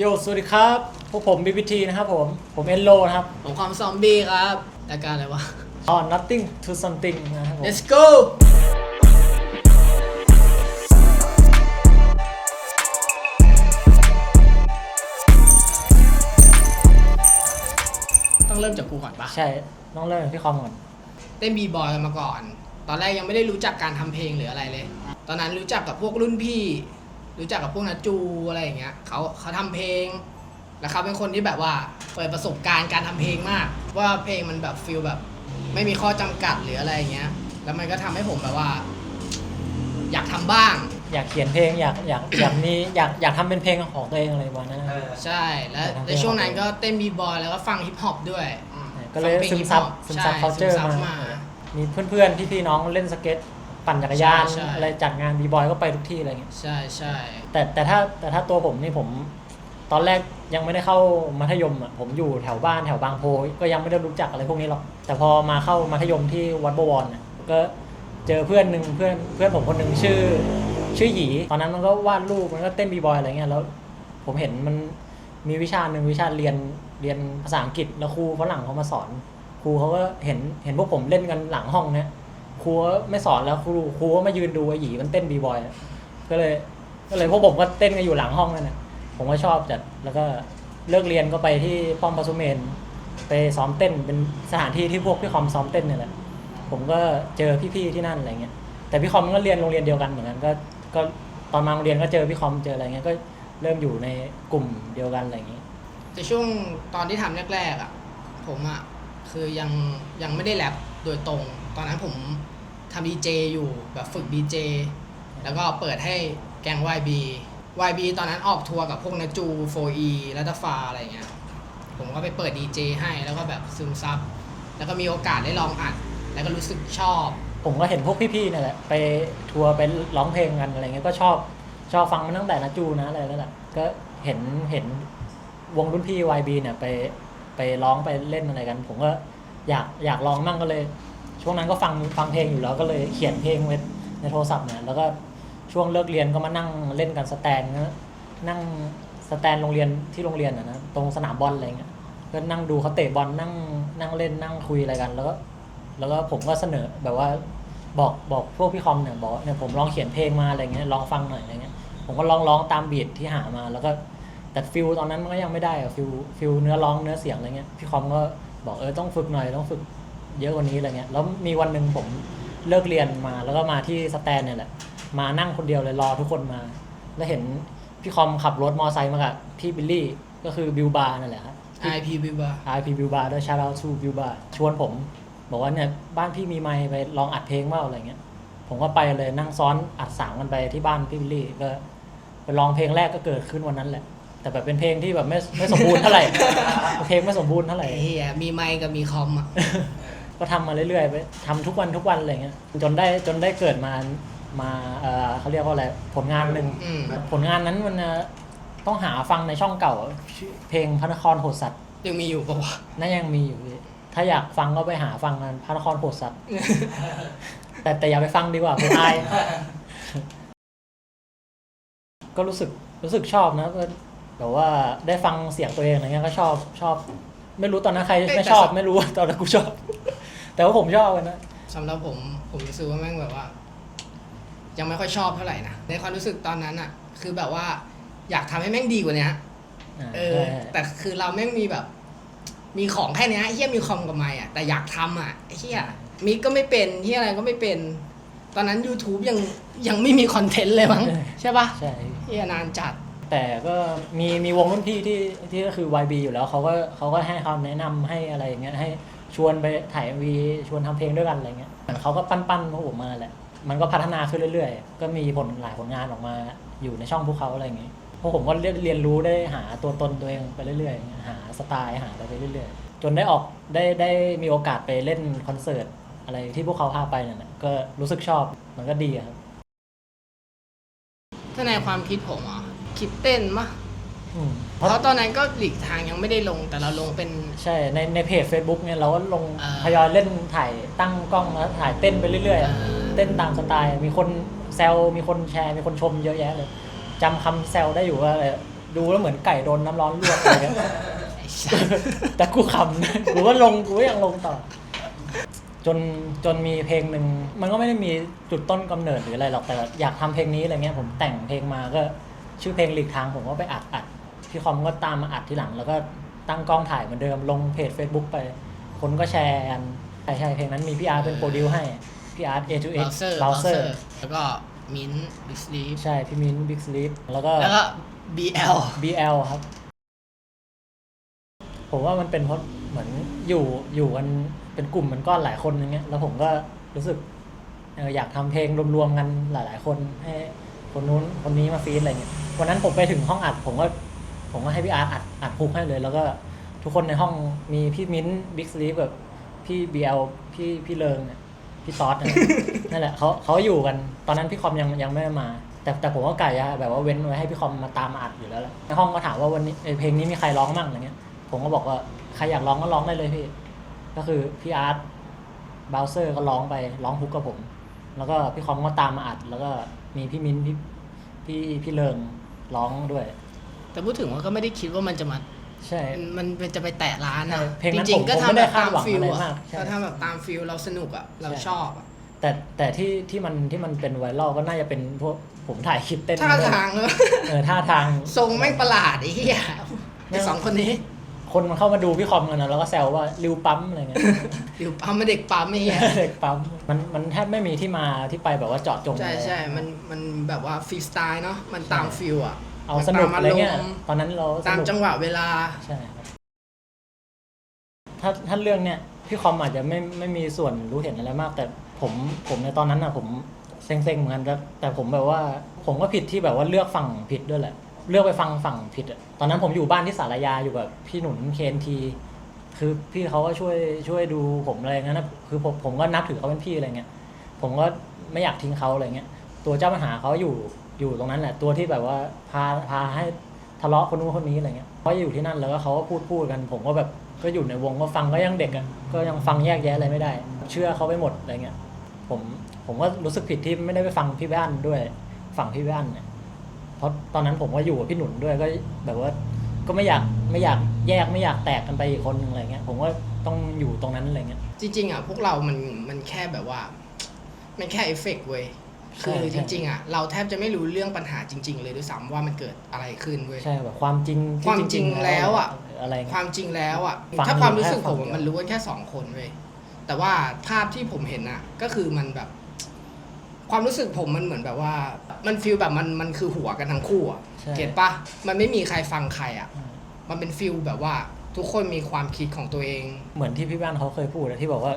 โยสวัสดีครับ พวกผม BBT นะครับผม ผมเอนโลนะครับผมความซอมบี้ครับรายการอะไรวะอ๋อ nothing to something นะครับผม Let's go ต้องเริ่มจากกูก่อนปะใช่ต้องเริ่มจากพี่คอมก่อน เต้นบีบอยกันมาก่อน ตอนแรกยังไม่ได้รู้จักการทำเพลงหรืออะไรเลย ตอนนั้นรู้จักกับพวกรุ่นพี่ รู้จักกับพวกนัจูอะไรอย่างเงี้ยเขาเขาทำเพลง แล้วเขาเป็นคนที่แบบว่าเปิดประสบการณ์การทำเพลงมาก ว่าเพลงมันแบบฟิลแบบ ไม่มีข้อจำกัดหรืออะไรอย่างเงี้ย แล้วมันก็ทำให้ผมแบบว่า อยากทำบ้าง อยากเขียนเพลงอยากอยากอยากมีอยากอยากทำเป็นเพลงของตัวเองอะไรประมาณนั้นนะใช่ แล้วอยากทำเพลงในช่วงนั้นก็เต้นบีบอยแล้วก็ฟังฮิปฮอปด้วยอืมก็เลยฟังพงซึมซับฮิปฮอปซึมซับ ใช่ culture ซึซับมา มีเพื่อนๆพี่ๆน้องเล่นสเก็ต ปั่นจักรยานใช่ใช่ อะไรจัดงานบีบอยก็ไปทุกที่อะไรเงี้ยใช่ใช่แต่แต่ถ้าแต่ถ้าตัวผมนี่ผม ตอนแรกยังไม่ได้เข้ามัธยมอะผมอยู่แถวบ้านแถวบางโพก็ยังไม่ได้รู้จักอะไรพวกนี้หรอก แต่พอมาเข้ามัธยมที่วัดบวรน่ะก็เจอเพื่อนหนึ่งเพื่อนเพื่อนผมคนหนึ่งชื่อ ชื่อหยีตอนนั้นมันก็วาดรูปมันก็เต้นบีบอยอะไรเงี้ยแล้ว ผมเห็นมันมีวิชาหนึ่งวิชาเรียนเรียนภาษาอังกฤษแล้วครูฝรั่งเขามาสอน ครูเขาก็เห็นเห็นพวกผมเล่นกันหลังห้องเนี่ยค รูไม่สอนแล้วครูครูก็มายืนดูไอ้หยีมันเต้นบีบอยอะก็เลย ก็เลยพวกผมก็เต้นกันอยู่หลังห้องนั่นแหละผมก็ชอบจัดแล้วก็เลิกเรียนก็ไปที่ป้อมปสุเมน ไปซ้อมเต้นเป็นสถานที่ที่พวกพี่คอมซ้อมเต้นเนี่ยแหละผมก็เจอพี่ๆที่นั่นอะไรเงี้ยแต่พี่คอมก็เรียนโรงเรียนเดียวกันเหมือนกันก็ก็ตอนมาโรงเรียนก็เจอพี่คอมเจออะไรเงี้ยก็เริ่มอยู่ในกลุ่มเดียวกันอะไรอย่างงี้ แต่ช่วงตอนที่ทำแรกๆอะผมอะคือยังยังไม่ได้แรปโดยตรง ตอนนั้นผม ทำดีเจอยู่แบบฝึกดีเจแล้วก็เปิดให้แกง YB YB ตอนนั้นออกทัวร์กับพวกนาจู 4E และตาฟาอะไรเงี้ยผมก็ไปเปิดดีเจให้แล้วก็แบบซึมซับแล้วก็มีโอกาสได้ลองอัด แล้วก็รู้สึกชอบ ผมก็เห็นพวกพี่ๆเนี่ยแหละ ไปทัวร์ไปร้องเพลงกันอะไรเงี้ยก็ชอบชอบฟังมาตั้งแต่นาจูนะอะไรแล้วแหละก็เห็นเห็นวงรุ่นพี่ YB เนี่ยไปไปร้องไปเล่นอะไรกัน ผมก็อยากอยากลองมั่งก็เลย ช่วงนั้นก็ฟังฟังเพลงอยู่แล้วก็เลยเขียนเพลงไว้ในโทรศัพท์เนี่ยแล้วก็ช่วงเลิกเรียนก็มานั่งเล่นกันสแตนนะนั่งสแตนโรงเรียนที่โรงเรียนอะนะตรงสนามบอลอะไรเงี้ยก็นั่งดูเขาเตะบอลนั่งนั่งเล่นนั่งคุยอะไรกัน แล้วก็แล้วก็ผมก็เสนอแบบว่าบอกบอกพวกพี่คอมเนี่ยบอกเนี่ยผมลองเขียนเพลงมาอะไรเงี้ยลองฟังหน่อยอะไรเงี้ยผมก็ลองร้องตามบีทที่หามา แล้วก็แต่ฟิลตอนนั้นมันก็ยังไม่ได้อะฟิลฟิลเนื้อร้องเนื้อเสียงอะไรเงี้ยพี่คอมก็บอกเออต้องฝึกหน่อยต้องฝึก เยอะกว่านี้อะไรเงี้ยแล้วมีวันหนึ่งผมเลิกเรียนมา แล้วก็มาที่สแตนเนี่ยแหละมานั่งคนเดียวเลยรอทุกคนมา แล้วเห็นพี่คอมขับรถมอไซค์มากับพี่บิลลี่ก็คือบิวบาร์นั่นแหละครับ IP b i b a IP บิวบาร์ด้วยชาร์ลทูบิวบาร์ชวนผม บอกว่าเนี่ยบ้านพี่มีไมค์ไปลองอัดเพลงเปล่าอะไรเงี้ย ผมก็ไปเลยนั่งซ้อนอัดสางกันไปที่บ้านพี่บิลลี่ก็ไปลองเพลงแรกก็เกิดขึ้นวันนั้นแหละ แต่แบบเป็นเพลงที่แบบไม่ไม่สมบูรณ์เท่าไหร่ เพลงไม่สมบูรณ์เท่าไหร่ไอ้เฮียมีไมค์กับมีคอมอะ ก็ทำมาเรื่อยๆไปทำทุกวันทุกวันอะไรเงี้ยจนได้จนได้เกิดมามาเออเขาเรียกว่าอะไรผลงานหนึ่งอืม ผลงานนั้นมันเอ่อต้องหาฟังในช่องเก่าชื่อเพลงพระนครโหดสัตว์ยังมีอยู่ปะวะนั่นยังมีอยู่พี่ถ้าอยากฟังก็ไปหาฟังกันพระนครโหดสัตว์ แต่แต่อย่าไปฟังดีกว่าผมอาย ก็รู้สึกรู้สึกชอบนะก็แบบว่าได้ฟังเสียงตัวเองอะไรเงี้ยก็ชอบชอบ ไม่รู้ตอนนั้นใครไม่ชอบไม่รู้ตอนนั้นกูชอบ แต่ว่าผมชอบกันนะ สำหรับผมผมรู้สึกว่าแม่งแบบว่า ยังไม่ค่อยชอบเท่าไหร่นะในความรู้สึกตอนนั้นอะ คือแบบว่า อยากทำให้แม่งดีกว่านี้าเออใช่แต่คือเราแม่งมีแบบ มีของแค่เนี้ยไอ้เฮียมีคอมกับไมค์อะแต่อยากทำอะไอ้เฮียมิกก็ไม่เป็นเฮียอะไรก็ไม่เป็น ตอนนั้น YouTube ยังยังไม่มีคอนเทนต์เลยมั้ง ใช่ปะใช่ เฮียนานจัด แต่ก็มีมีวงรุ่นพี่ที่ที่ก็คือ YB อยู่แล้วเขาก็เขาก็ให้คำแนะนำให้อะไรอย่างเงี้ยให้ ชวนไปถ่ายวีชวนทำเพลงด้วยกันอะไรเงี้ยเหมือนเขาก็ปั้นๆพวกผมมาแหละ มันก็พัฒนาขึ้นเรื่อยๆ ก็มีผลหลายผลงานออกมาอยู่ในช่องพวกเขาอะไรอย่างเงี้ยพวกผมก็เรียนรู้ได้หาตัวตนตัวเองไปเรื่อยๆ หาสไตล์หาอะไรไปเรื่อยๆ จนได้ออกได้ได้มีโอกาสไปเล่นคอนเสิร์ตอะไรที่พวกเขาพาไปนั่นก็รู้สึกชอบมันก็ดีครับถ้าในความคิดผมอะคิดเต้นมะ อืมเพราะตอนนั้นก็หลีกทางยังไม่ได้ลงแต่เราลงเป็น ใช่ในในเพจ Facebook เนี่ยเราก็ลงอ่าทยอยเล่นถ่ายตั้งกล้องแล้วถ่ายเต้นไปเรื่อยๆอะอ่าเต้นตามสไตล์ มีคนแซวมีคนแชร์มีคนชมเยอะแยะเลยจำคำแซวได้อยู่ว่าอะไรดูแล้วเหมือนไก่โดนน้ำร้อนลวกอะไรเงี้ย ไอ้สัส แต่กูขำนะกูก็ลงกูก็ยังลงต่อ จนจนมีเพลงหนึ่งมันก็ไม่ได้มีจุดต้นกำเนิดหรืออะไรหรอกแต่อยากทำเพลงนี้อะไรเงี้ยผมแต่งเพลงมาก็ ชื่อเพลงหลีกทางผมก็ไปอัดอัด พี่คอมก็ตามมาอัดทีหลัง แล้วก็ตั้งกล้องถ่ายเหมือนเดิมลงเพจ Facebook ไป คนก็แชร์กันใช่ใช่เพลงนั้นมีพี่อาร์ตเป็นโปรดิวให้พี่อาร์ต A to เบ X ราว์เซอร์เบราว์เซอร์แล้วก็มินท์บิ๊กสลีฟใช่พี่มินบิ๊กสลิปแล้วก็แล้วก็ BL BL ครับ ผมว่ามันเป็นเพราะเหมือนอยู่อยู่กันเป็นกลุ่มเป็นก้อนหลายคนอย่างเงี้ยแล้วผมก็รู้สึกเอออยากทำเพลงรวมๆกันหลาย ๆ คนให้คนนู้นคนนี้มาฟีดอะไรเงี้ยวันนั้นผมไปถึงห้องอัดผมก็ ผมก็ให้พี่อาร์ตอัดอัดพุกให้เลย แล้วก็ทุกคนในห้องมีพี่มิ้นบิ๊กสลีปกับพี่ BL พี่พี่เลิงเนี่ยพี่ตอสเนี่ย นั่นแหละเขาเขาอยู่กัน ตอนนั้นพี่คอมยังยังไม่มา แต่แต่ผมก็ไก่อะแบบว่าเว้นไว้ให้พี่คอมมาตามมาอัดอยู่แล้วแหละในห้องก็ถามว่าวันนี้เอ้ยเพลงนี้มีใครร้องมั่งอะไรเงี้ย ผมก็บอกว่าใครอยากร้องก็ร้องได้เลยพี่ ก็คือพี่อาร์ตบาวเซอร์ก็ร้องไปร้องฮุกกับผม แล้วก็พี่คอมก็ตามมาอัด แล้วก็มีพี่มิ้นพี่พี่พี่เลิงร้องด้วย แต่พูดถึงว่าก็ไม่ได้คิดว่ามันจะมาใช่ มันเป็นจะไปแตะร้านนะใช่เพลงนั้นจริงผมๆก็ผมทำไม่แบได้บคาตาดมหวังฟิลอะไรอะมากใช่ ก็ทำแบบตามฟิลเราสนุกอะเราใช่ชอบอะแต่แต่ที่ที่มันที่มันเป็นไวรัลก็น่าจะเป็นพวกผมถ่ายคลิปเต้นท่าด้วยทางเออเออท่าทาง ทรงแม่งประหลาดไอ้เหี้ยไอ้สองคนนี้คนมันเข้ามาดูพี่คอมกันนะแล้วก็แซวว่าริวปั๊มอะไรเงี้ยอยู่ปั๊มมาเด็กปั๊มไอ้เหี้ย เด็กปั๊มมันมันแทบไม่มีที่มาที่ไปแบบว่าเจาะจงใช่อะไรใช่มันมันแบบว่าฟรีสไตล์เนาะ มันตามฟิลอะ เอามันสนุกตามอะไรเงี้ยอารมณ์ตอนนั้นเราสตามนุกจังหวะเวลาใช่ครับถ้าถ้าเรื่องเนี้ยพี่คอมอาจจะไม่ไม่มีส่วนรู้เห็นอะไรมาก แต่ผมผมในตอนนั้นนะผมเซ็งๆเหมือนกันแต่แต่ผมแบบว่า ผมก็ผิดที่แบบว่าเลือกฝั่งผิดด้วยแหละ เลือกไปฟังฝั่งผิดอะตอนนั้นผมอยู่บ้านที่สารยาอยู่แบบพี่หนุนเคนทีคือพี่เขาก็ช่วยช่วยดูผมอะไรเงี้ยนะคือผมผมก็นับถือเขาเป็นพี่อะไรเงี้ยผมก็ไม่อยากทิ้งเขาอะไรเงี้ย ตัวเจ้าปัญหาเขาอยู่ อยู่ตรงนั้นแหละตัวที่แบบว่าพาพาให้ทะเลาะคนนู้นคนนี้อะไรเงี้ยเขาะอยู่ที่นั่นแล้วก็เขาก็พูดพูดกัน ผมก็แบบก็อยู่ในวงก็ฟังก็ยังเด็กอะก็ยังฟังแยกแยะอะไรไม่ได้ เชื่อเขาไปหมดอะไรเงี้ยผมผมก็รู้สึกผิดที่ไม่ได้ไปฟังพี่บ้านด้วยฝั่งพี่บ้านเนี่ยเพราะตอนนั้นผมก็อยู่กับพี่หนุนด้วยก็แบบว่าก็ไม่อยากไม่อยากแยกไม่อยากแตกกันไปอีกคนหนึ่งอะไรเงี้ยผมก็ต้องอยู่ตรงนั้นอะไรเงี้ยจริงๆอะพวกเรามันมันแค่แบบว่า มันแค่เอฟเฟกต์เว้ย คือใช่จริงๆอะเราแทบจะไม่รู้เรื่องปัญหาจริง ๆ เลยด้วยซ้ำว่ามันเกิดอะไรขึ้นเว้ยใช่แบบความจริงที่ความจริงแล้วอะอะไรคเงี้ยวามจริงแล้วอะฟังถ้าความรู้สึกแค่ผมฝั่งเดียวอะมันรู้กันแค่สองคนเว้ยแต่ว่าภาพที่ผมเห็นอะก็คือมันแบบ ความรู้สึกผมมันเหมือนแบบว่า มันฟีลแบบมันมันคือหัวกันทั้งคู่อะใช่เก็ตปะมันไม่มีใครฟังใครอะอืมมันเป็นฟีลแบบว่าทุกคนมีความคิดของตัวเอง เหมือนที่พี่บ้านเขาเคยพูดอะที่บอกว่า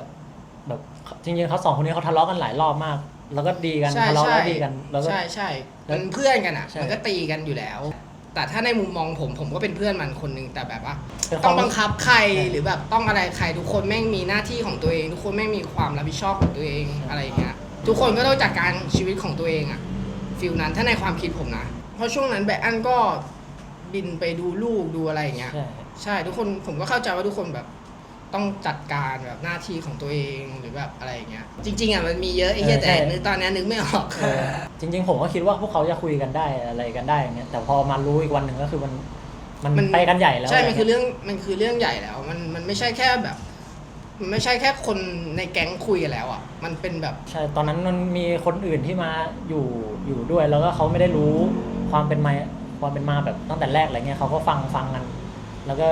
แบบจริงๆเขาสองคนนี้เขาทะเลาะกันหลายรอบมาก แล้วก็ดีกันใช่ทะเลาะใช่แล้วดีกันแล้วก็ ใช่ใช่แล้วมันเพื่อนกันอะใช่ มันก็ตีกันอยู่แล้ว แต่ถ้าในมุมมองผมผมก็เป็นเพื่อนมันคนหนึงแต่แบบว่า เป็นคต้วาอมงบังคับใครใช่ หรือแบบต้องอะไรใครทุกคนแม่งมีหน้าที่ของตัวเอง ทุกคนแม่งมีความรับผิดชอบของตัวเองอะไรอย่างเงี้ยทุกคนก็ต้องจัดการชีวิตของตัวเองอะฟิลนั้นถ้าในความคิดผมนะ เพราะช่วงนั้นแบอันก็บินไปดูลูกดูอะไรอย่างเงี้ยใช่ ใช่ทุกคนผมก็เข้าใจว่าทุกคนแบบ ต้องจัดการแบบหน้าที่ของตัวเองหรือแบบอะไรอย่างเงี้ยจริงๆอะมันมีเยอะไอ้เหี้ยแต่นึกตอนนี้นึกไม่ออก เออจริง ๆ ผมก็คิดว่าพวกเขาจะคุยกันได้อะไรกันได้อย่างเงี้ยแต่พอมารู้อีกวันหนึ่งก็คือมันมันมัน ไปกันใหญ่แล้วใช่ มันคืออะไรเงี้ยเรื่องมันคือเรื่องใหญ่แล้ว มันมันไม่ใช่แค่แบบมันไม่ใช่แค่คนในแก๊งคุยกันแล้วอะ มันเป็นแบบ ใช่ตอนนั้นมันมีคนอื่นที่มาอยู่อยู่ด้วย แล้วก็เขาไม่ได้รู้ความเป็นมาความเป็นมาแบบตั้งแต่แรกอะไรเงี้ยเขาก็ฟังฟังกัน แล้วก็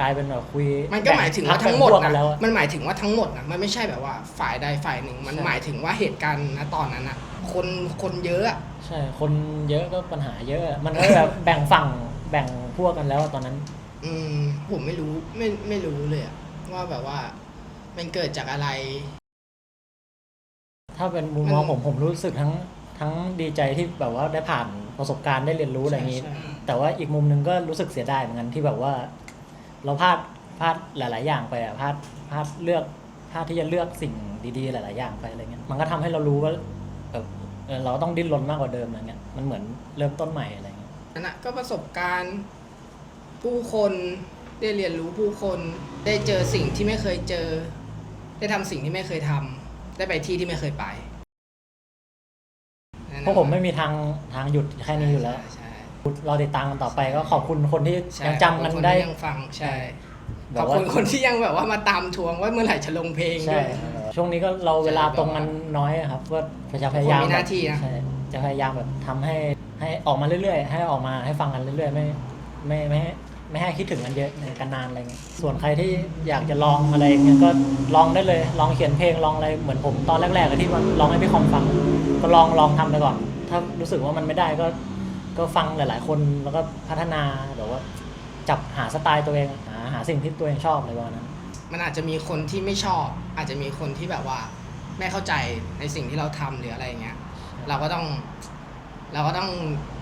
กลายเป็นแบบคุยมันก็หมายถึงว่าแบ่ทั้งหมดพวกกันะนแล้วอะมันหมายถึงว่าทั้งหมดนะมันไม่ใช่แบบว่าฝ่ายใดฝ่ายหนึ่ง มันใช่หมายถึงว่าเหตุการณ์นะตอนนั้นอะ คนคนเยอะอะใช่ คนเยอะก็ปัญหาเยอะ มันก็แบบแบ่งฝั่งแบ่งพวกกันแล้วอะตอนนั้น อืมผมไม่รู้ไม่ไม่รู้เลยอะว่าแบบว่า มันเกิดจากอะไร ถ้าเป็นมุมมองมันผมผมรู้สึกทั้งทั้งดีใจที่แบบว่าได้ผ่านประสบการณ์ได้เรียนรู้อะไรอย่างนี้ใช่ใช่แต่ว่าอีกมุมหนึ่งก็รู้สึกเสียดายเหมือนกันที่แบบว่า เราพลาดพลาดหลาย ๆ อย่างไปอะพลาดพลาดเลือกพลาดที่จะเลือกสิ่งดี ๆ หลาย ๆ อย่างไปอะไรเงี้ยมันก็ทำให้เรารู้ว่าแบบเออเราต้องดิ้นรนมากกว่าเดิมอะไรเงี้ยมันเหมือนเริ่มต้นใหม่อะไรเงี้ยนั่นนะก็ประสบการณ์ผู้คนได้เรียนรู้ผู้คนได้เจอสิ่งที่ไม่เคยเจอ ได้ทำสิ่งที่ไม่เคยทำได้ไปที่ที่ไม่เคยไปนั่นเพน่ะราะผมไม่มีทางทางหยุดแค่นี้อยู่แล้วใช่ใช่ เราติดตามกันต่อไปก็ขอบคุณคนที่ใช่ยังจำกันขอบคุณได้ที่ยังฟังใช่แบขอบบว่าคุณคนที่ยังแบบว่ามาตามทวงว่าเมื่อไหร่จะลงเพลงใช่ด้วย ช่วงนี้ก็เราเวลาตรงกันน้อยอะครับ ก็จะพยายามทุกคนมีหน้าที่นะ ใช่จะพยายามแบบทำให้ให้ออกมาเรื่อยๆ ให้ออกมาให้ฟังกันเรื่อยๆ ไม่ไม่ไม่ให้ไม่ให้คิดถึงกันเยอะในกันนานอะไรเงี้ยส่วนใครที่อยากจะลองอะไรเงี้ยก็ลองได้เลย ลองเขียนเพลงลองอะไรเหมือนผมตอนแรกๆอะที่มันลองให้พี่คอมฟัง ก็ลองลองทำไปก่อน ถ้ารู้สึกว่ามันไม่ได้ก็ ก็ฟังหลาย ๆ คนแล้วก็พัฒนาแบบว่าจับหาสไตล์ตัวเองหาหาสิ่งที่ตัวเองชอบอะไรประมาณนั้นมันอาจจะมีคนที่ไม่ชอบ อาจจะมีคนที่แบบว่าไม่เข้าใจในสิ่งที่เราทำหรืออะไรอย่างเงี้ย เราก็ต้อง เราก็ต้อง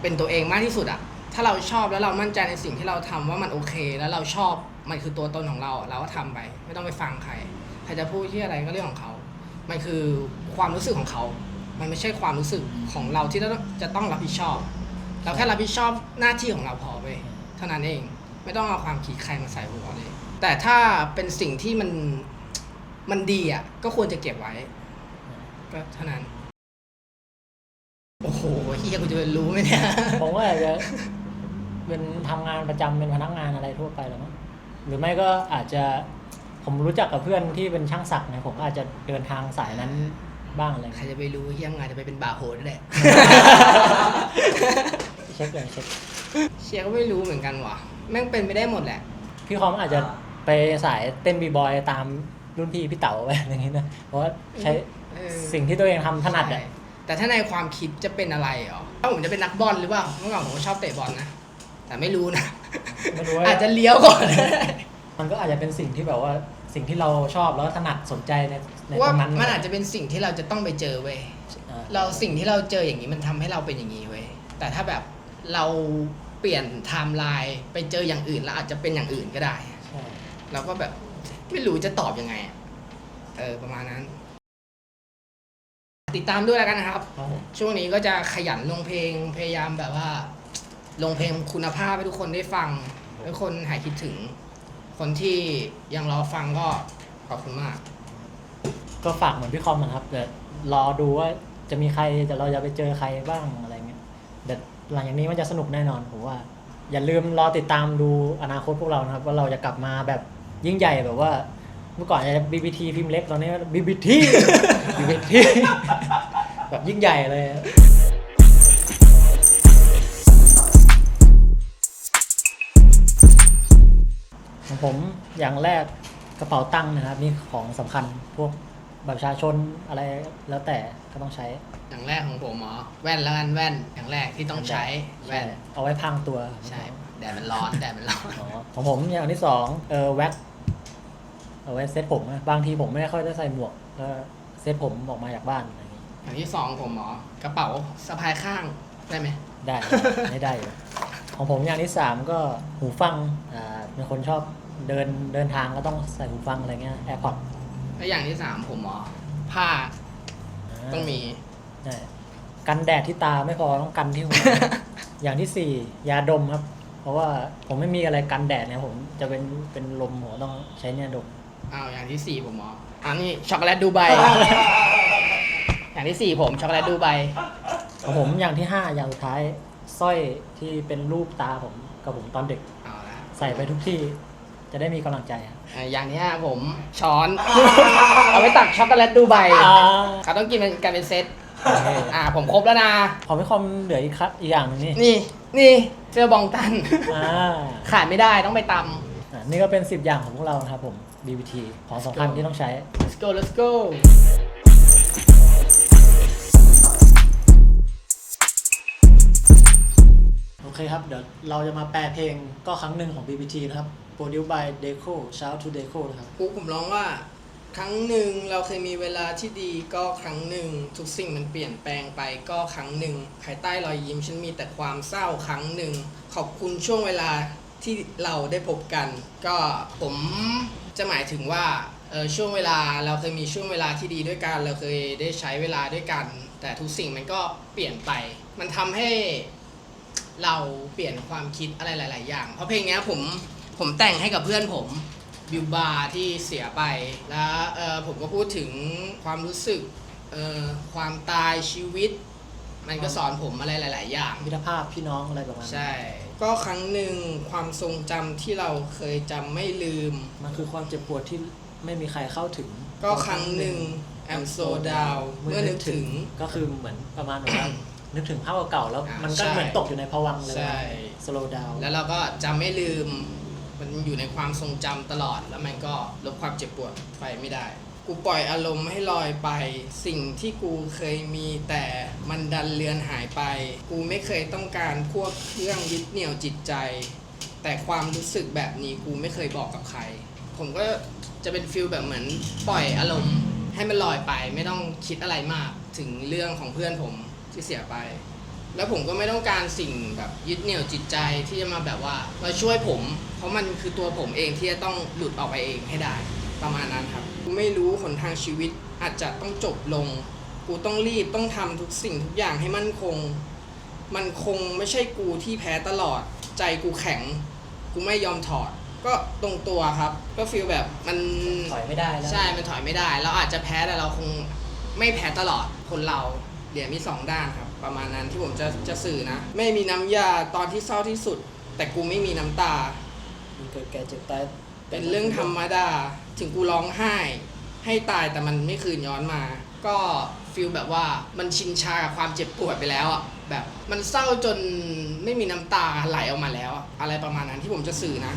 เป็นตัวเองมากที่สุดอะถ้าเราชอบแล้วเรามั่นใจในสิ่งที่เราทำว่ามันโอเค แล้วเราชอบมันคือตัวตนของเราอะเราก็ทำไป ไม่ต้องไปฟังใครใครจะพูดที่อะไรก็เรื่องของเขา มันคือความรู้สึกของเขา มันไม่ใช่ความรู้สึกของเราที่เราต้องจะต้องรับผิดชอบ เราแค่รับผิดชอบหน้าที่ของเราพอไปเท่านั้นเอง ไม่ต้องเอาความคิดใครมาใส่หัวเลย แต่ถ้าเป็นสิ่งที่มันมันดีอะ ก็ควรจะเก็บไว้ ก็เท่านั้น โอ้โหเฮียกูจะไปรู้ไหมเนี่ย ผมก็อาจจะเป็นทำงานประจำเป็นพนักงานอะไรทั่วไปแล้วมั้งหรือไม่ก็อาจจะผมรู้จักกับเพื่อนที่เป็นช่างศักดิ์เนี่ยผมก็อาจจะเดินทางสายนั้นบ้างอะไรใครเงี้ยจะไปรู้เฮียมงอาจจะไปเป็นบาร์โฮสแหละ เช็คเลยเช็คเชียร์ก็ไม่รู้เหมือนกันว่ะ แม่งเป็นไปได้หมดแหละ พี่คอมอาจจะไปสายเต้นบีบอยตามรุ่นพี่พี่เต๋าไปอะไรอย่างงี้นะเพราะว่าใช้เออ สิ่งที่ตัวเองทำถนัดใช่อะแต่ถ้าในความคิดจะเป็นอะไรเหรอถ้าผมจะเป็นนักบอลหรือเปล่าเมื่อก่อนผมก็ชอบเตะบอลนะ แต่ไม่รู้นะ ไม่รู้ว่า อาจจะเลี้ยวก่อน มันก็อาจจะเป็นสิ่งที่แบบว่าสิ่งที่เราชอบแล้วถนัดสนใจในในตว่ารงนั้นมันอาจจะเป็นสิ่งที่เราจะต้องไปเจอเว้ย อ่าเราสิ่งที่เราเจออย่างนี้มันทำให้เราเป็นอย่างนี้เว้ย แต่ถ้าแบบ เราเปลี่ยนไทม์ไลน์ไปเจออย่างอื่นแล้วอาจจะเป็นอย่างอื่นก็ได้ ใช่เราก็แบบไม่รู้จะตอบยังไงอะเออประมาณนั้น ติดตามด้วยแล้วกันนะครับ ครับผมช่วงนี้ก็จะขยันลงเพลงพยายามแบบว่า ลงเพลงคุณภาพให้ทุกคนได้ฟังให้คนหายคิดถึง คนที่ยังรอฟังก็ขอบคุณมาก ก็ฝากเหมือนพี่คอมนะครับเดี๋ยวรอดูว่าจะมีใครแต่เราจะไปเจอใครบ้างอะไรเงี้ยเดี๋ยว หลังจากนี้มันจะสนุกแน่นอนผมว่า อย่าลืมรอติดตามดูอนาคตพวกเรานะครับ ว่าเราจะกลับมาแบบยิ่งใหญ่แบบว่า เมื่อก่อนจะ BBT พิมพ์เล็กตอนนี้ BBT BBT แบบยิ่งใหญ่เลยของผมอย่างแรกกระเป๋าตังค์นะครับ นี่ของสำคัญพวกบัตรประชาชนอะไรแล้วแต่ก็ต้องใช้ อย่างแรกของผมเหรอแว่นแล้วกันแว่นอย่างแรกที่ต้องใช้แว่นเอาไว้พรางตัวใช่แดดมันร้อนแดดมันร้อนอ๋อของผมอย่างที่สองเออแว็กเอาไว้เซ็ตผมนะบางทีผมไม่ค่อยได้ใส่หมวกก็เซ็ตผมออกมาจากบ้านอะไรอย่างงี้อย่างที่สองผมเหรอกระเป๋าสะพายข้างได้ไหมได้ไม่ได้อยู่ของผมอย่างที่สามก็หูฟังอ่าเป็นคนชอบเดินเดินทางก็ต้องใส่หูฟังอะไรเงี้ยแอร์พอดแล้วอย่างที่สามผมเหรอผ้าต้องมี ใช่กันแดดที่ตาไม่พอต้องกันที่หัว อย่างที่สี่ยาดมครับ เพราะว่าผมไม่มีอะไรกันแดดเนี่ยผมจะเป็นเป็นลมหัวต้องใช้เนี่ยดมอ้าวอย่างที่สี่ผมเหรออันนี้ช็อกโกแลตดูไบ อย่างที่สี่ผมช็อกโกแลตดูไบของผมอย่างที่ห้าอย่างสุดท้ายสร้อยที่เป็นรูปตาผมกับผมตอนเด็ก เอาละใส่ไปทุกที่ จะได้มีกำลังใจครับอะอย่างที่ห้าผมช้อน เอาไว้ตักช็อกโกแลตดูไบอ่าเขาต้องกินเป็นกันเป็นเซตโอเคอ่าผมครบแล้วนะ ขอพี่คอมเหลืออีกครับอีกอย่างหนึงนี่นี่ นี่เสื้อบองตัน อ่าขาดไม่ได้ต้องไปตอ่านี่ก็เป็น 10 อย่างของพวกเรานะครับผม BBT ของสำคัญที่ต้องใช้ำ let's go let's go โอเคครับ เดี๋ยวเราจะมาแปลเพลงก็ครั้งหนึ่งของ BBT นะครับ Produced by Deco Shout to Deco นะครับ กูผมร้องว่า ครั้งหนึ่งเราเคยมีเวลาที่ดีก็ครั้งหนึ่งทุกสิ่งมันเปลี่ยนแปลงไปก็ครั้งหนึ่ง ภายใต้รอยยิ้มฉันมีแต่ความเศร้าครั้งหนึ่ง ขอบคุณช่วงเวลาที่เราได้พบกัน ก็ผมจะหมายถึงว่าเออช่วงเวลาเราเคยมีช่วงเวลาที่ดีด้วยกัน เราเคยได้ใช้เวลาด้วยกัน แต่ทุกสิ่งมันก็เปลี่ยนไป มันทำให้เราเปลี่ยนความคิดอะไรหลาย ๆ อย่าง เพราะเพลงนี้ผมผมแต่งให้กับเพื่อนผม บิวบาร์ที่เสียไป แล้วเออผมก็พูดถึงความรู้สึกเออความตายชีวิต มันก็สอนผมอะไรหลาย ๆ อย่าง มิตรภาพพี่น้องอะไรประมาณนั้นใช่ ก็ครั้งหนึ่งความทรงจำที่เราเคยจำไม่ลืม มันคือความเจ็บปวดที่ไม่มีใครเข้าถึงก็ครั้งหนึ่ง I'm so down เมื่อนึกถึง ก็คือเหมือนประมาณแบบว่า นึกถึงภาพเก่าๆแล้วอ่ามันก็ใช่เหมือนตกอยู่ในภวังค์เลยใช่ สโลดาวแล้วเราก็จำไม่ลืม มันอยู่ในความทรงจำตลอด แล้วมันก็ลบความเจ็บปวดไปไม่ได้ กูปล่อยอารมณ์ให้ลอยไป สิ่งที่กูเคยมีแต่มันดันเลือนหายไป กูไม่เคยต้องการพวกเครื่องยึดเหนี่ยวจิตใจ แต่ความรู้สึกแบบนี้กูไม่เคยบอกกับใคร ผมก็จะเป็นฟิลแบบเหมือนปล่อยอารมณ์ให้มันลอยไป ไม่ต้องคิดอะไรมากถึงเรื่องของเพื่อนผมที่เสียไป แล้วผมก็ไม่ต้องการสิ่งแบบยึดเหนี่ยวจิตใจที่จะมาแบบว่ามาช่วยผม เพราะมันคือตัวผมเองที่จะต้องหลุดออกไปเองให้ได้ ประมาณนั้นครับกูไม่รู้หนทางชีวิตอาจจะต้องจบลง กูต้องรีบต้องทำทุกสิ่งทุกอย่างให้มั่นคง มันคงไม่ใช่กูที่แพ้ตลอด ใจกูแข็ง กูไม่ยอมถอด ก็ตรงตัวครับ ก็ฟีลแบบมันถอยไม่ได้แล้วใช่มันถอยไม่ได้เราอาจจะแพ้แต่เราคงไม่แพ้ตลอดคนเราเหรียญมีสองด้านครับ ประมาณนั้นที่ผมจะจะสื่อนะ ไม่มีน้ำยาตอนที่เศร้าที่สุด แต่กูไม่มีน้ำตา มันเกิดแก่เจ็บตายเป็นเรื่องธรรมดา ถึงกูร้องไห้ ให้ตายแต่มันไม่คืนย้อนมา ก็ฟีลแบบว่ามันชินชากับความเจ็บปวดไปแล้วอะแบบมันเศร้าจนไม่มีน้ำตาไหลออกมาแล้วอะอะไรประมาณนั้นที่ผมจะสื่อนะ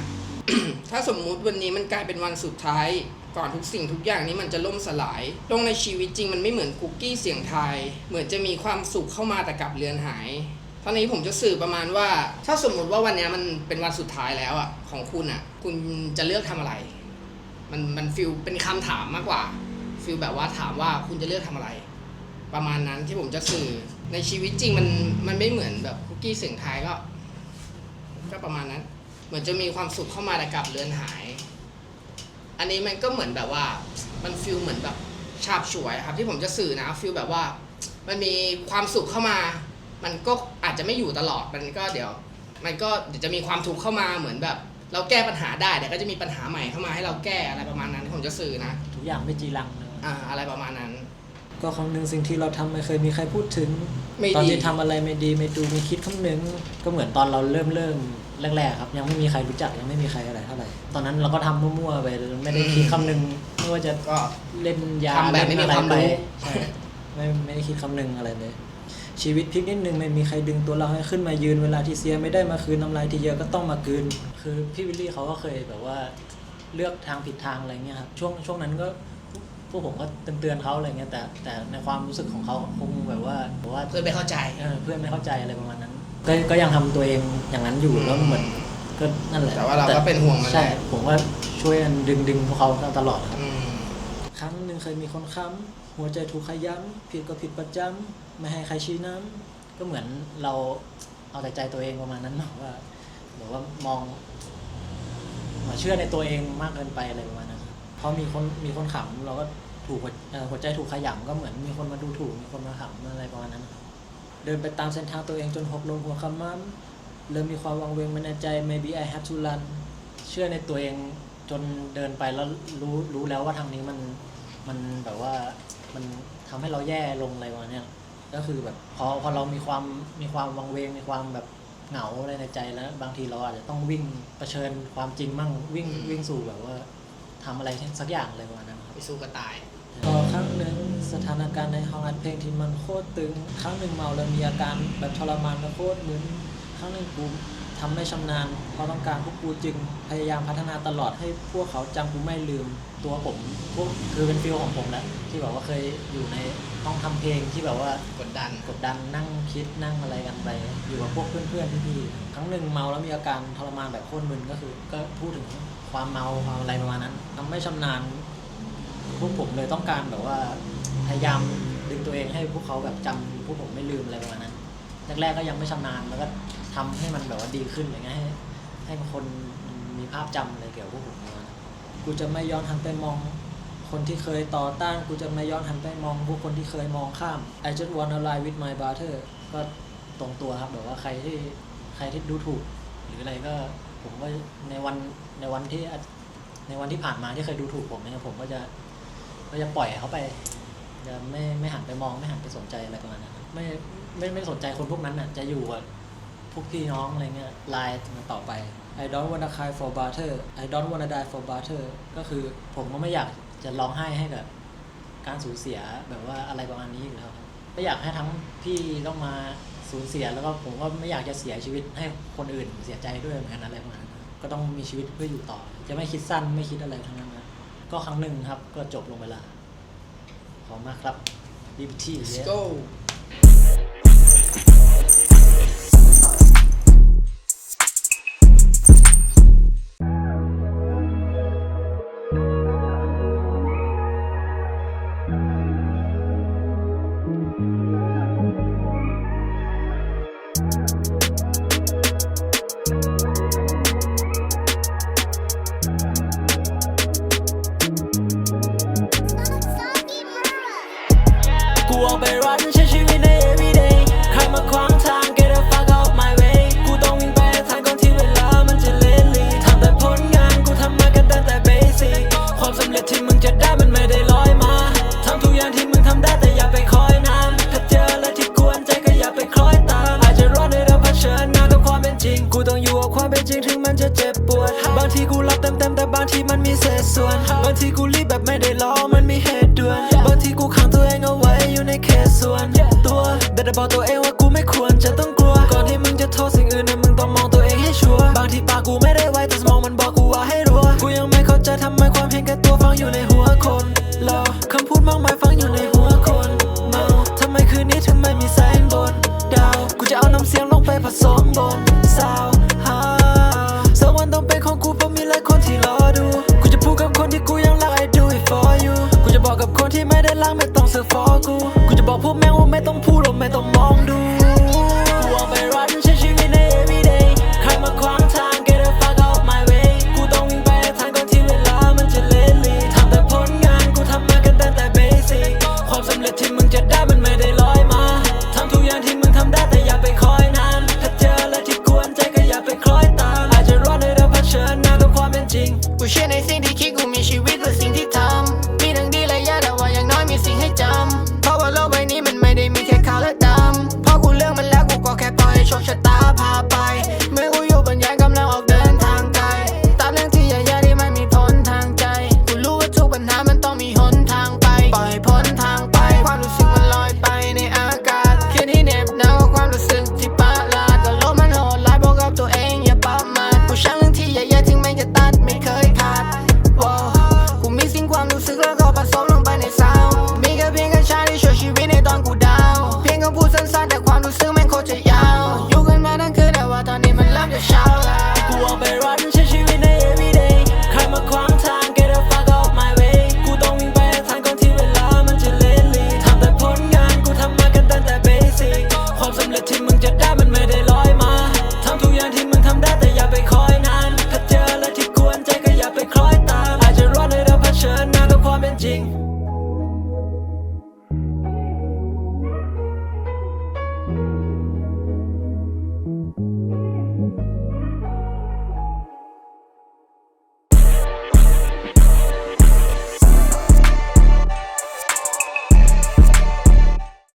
ถ้าสมมุติวันนี้มันกลายเป็นวันสุดท้าย ก่อนทุกสิ่งทุกอย่างนี้มันจะล่มสลาย ลงในชีวิตจริงมันไม่เหมือนคุกกี้เสียงไทย เหมือนจะมีความสุขเข้ามาแต่กลับเลือนหายตอนนี้ผมจะสื่อประมาณว่า ถ้าสมมุติว่าวันนี้มันเป็นวันสุดท้ายแล้วอะของคุณอะ คุณจะเลือกทำอะไร มันมันฟิลเป็นคำถามมากกว่าฟิลแบบว่าถามว่าคุณจะเลือกทำอะไร ประมาณนั้นที่ผมจะสื่อในชีวิตจริงมันมันไม่เหมือนแบบคุกกี้เสียงไทยก็ ก็ประมาณนั้น เหมือนจะมีความสุขเข้ามาแต่กลับเลือนหาย อันนี้มันก็เหมือนแบบว่า มันฟิลเหมือนแบบฉาบฉวยครับ ที่ผมจะสื่อนะฟิลแบบว่า มันมีความสุขเข้ามา มันก็อาจจะไม่อยู่ตลอดมันก็เดี๋ยว มันก็เดี๋ยวจะมีความทุกข์เข้ามาเหมือนแบบ เราแก้ปัญหาได้แต่ก็จะมีปัญหาใหม่เข้ามาให้เราแก้อะไรประมาณนั้นที่ผมจะสื่อนะทุกอย่างไม่จีรังนะอ่าอะไรประมาณนั้น ก็ครั้งหนึ่งสิ่งที่เราทำไม่เคยมีใครพูดถึง ไม่ดี ตอนที่ทำอะไรไม่ดีไม่ดูไม่คิดคำนึงก็เหมือนตอนเราเริ่มเริ่ม แรกๆครับ ยังไม่มีใครรู้จักยังไม่มีใครอะไรเท่าไหร่ตอนนั้นเราก็ทำมั่วๆไปไม่ได้คิดคำนึงไม่ว่าจะก็ เล่นยาทำแบบไม่มีเล่นอะความรู้ไปใช่ไม่ไม่ได้คิดคำนึงอะไรเลย ชีวิตพลิกนิดนึงไม่มีใครดึงตัวเราให้ขึ้นมายืนเวลาที่เสียไม่ได้มาคืนน้ำลายที่เยอะก็ต้องมาคืน คือพี่วิลลี่เขาก็เคยแบบว่าเลือกทางผิดทางอะไรเงี้ยครับช่วงช่วงนั้นก็พวกผมก็เตือนๆเขาอะไรเงี้ยแต่แต่ในความรู้สึกของเขาคงแบบว่าแบบว่า เพื่อนไม่เข้าใจ เออเพื่อนไม่เข้าใจอะไรประมาณนั้น ก็ก็ยังทำตัวเองอย่างนั้นอยู่อืมแล้วเหมือนก็นั่นแหละแต่ว่าเราก็เป็นห่วงมันใช่ แหละ ผมว่าช่วยกันดึงดึงพวกเขาตลอดครับ อืมครั้งหนึ่งเคยมีคนค้ำหัวใจถูกขย้ำผิดก็ผิดประจำไม่ให้ใครชี้น้ำก็เหมือนเราเอาแต่ใจตัวเองประมาณนั้นเนอะว่าแบบว่ามองมาเชื่อในตัวเองมากเกินไปอะไรประมาณนั้นครับพอมีคนมีคนขำเราก็ถูกหัวเอ่อหัวใจถูกขยำก็เหมือนมีคนมาดูถูกมีคนมาขำอะไรประมาณนั้นครับ เดินไปตามเส้นทางตัวเองจนหกลงหัวขม้ำเริ่มมีความวังเวงไม่แน่ใจ maybe I have to run เชื่อในตัวเองจนเดินไปแล้วรู้รู้แล้วว่าทางนี้มันมันแบบว่ามันทำให้เราแย่ลงอะไรประมาณเนี้ยก็คือแบบพอพอเรามีความมีความวังเวงมีความแบบเหงาอะไรในใจแล้ว บางทีเราอาจจะต้องวิ่งเผชิญความจริงมั่งวิ่งอืมวิ่งสู่แบบว่าทำอะไรสักอย่างอะไรประมาณนั้นครับไปสู้กระต่ายก็ครั้งหนึ่ง สถานการณ์ในห้องอัดเพลงที่มันโคตรตึง ครั้งหนึ่งเมาแล้วมีอาการแบบทรมานและโคตรมึนครั้งหนึ่งกูทำไม่ชำนาญเพราะต้องการพวกกูจึงพยายามพัฒนาตลอดให้พวกเขาจำกูไม่ลืมตัวผมพวกคือเป็นฟิลของผมแหละที่แบบว่าเคยอยู่ในห้องทำเพลงที่แบบว่ากดดันกดดันนั่งคิดนั่งอะไรกันไป อยู่กับพวกเพื่อนๆพี่ๆครั้งหนึ่งเมาแล้วมีอาการทรมานแบบโคตรมึนก็คือ ก็พูดถึงความเมาความอะไรประมาณนั้นทำไม่ชำนาญพวกผมเลยต้องการแบบว่า พยายามดึงตัวเองให้พวกเขาแบบจำพวกผมไม่ลืมอะไรประมาณนั้นแรกๆก็ยังไม่ชำนาญแล้วก็ทำให้มันแบบว่าดีขึ้นอะไรเงี้ยให้ให้คนมีภาพจำอะไรเกี่ยวกับพวกผมประมาณนั้นกูจะไม่ย้อนหันไปมอง คนที่เคยต่อต้านกูจะไม่ย้อนหันไปมองพวกคนที่เคยมองข้าม I just wanna lie with my brother ก็ตรงตัวครับแบบว่าใครที่ใครที่ดูถูก หรืออะไรก็ผมก็ในวันในวันที่ในวันที่ผ่านมาที่เคยดูถูกผมเนี่ยผมก็จะก็จะปล่อยเขาไป จะไม่ไม่หันไปมองไม่หันไปสนใจอะไรประมาณนั้นไม่ไม่ไม่สนใจคนพวกนั้นอะจะอยู่กับพวกพี่น้องอะไรเงี้ยไลน์มันต่อไป I don't wanna cry for butter I don't wanna die for butter ก็คือผมก็ไม่อยากจะร้องไห้ให้กับการสูญเสียแบบว่าอะไรประมาณนี้อยู่แล้วไม่อยากให้ทั้งพี่ต้องมาสูญเสียแล้วก็ผมก็ไม่อยากจะเสียชีวิตให้คนอื่นเสียใจด้วยเหมือนกันอะไรประมาณนั้นก็ต้องมีชีวิตเพื่ออยู่ต่อ จะไม่คิดสั้นไม่คิดอะไรทั้งนั้นนะก็ครั้งหนึ่งครับก็จบลงไปแล้ว พร้อมมากครับ BBT Let's go Cause I'm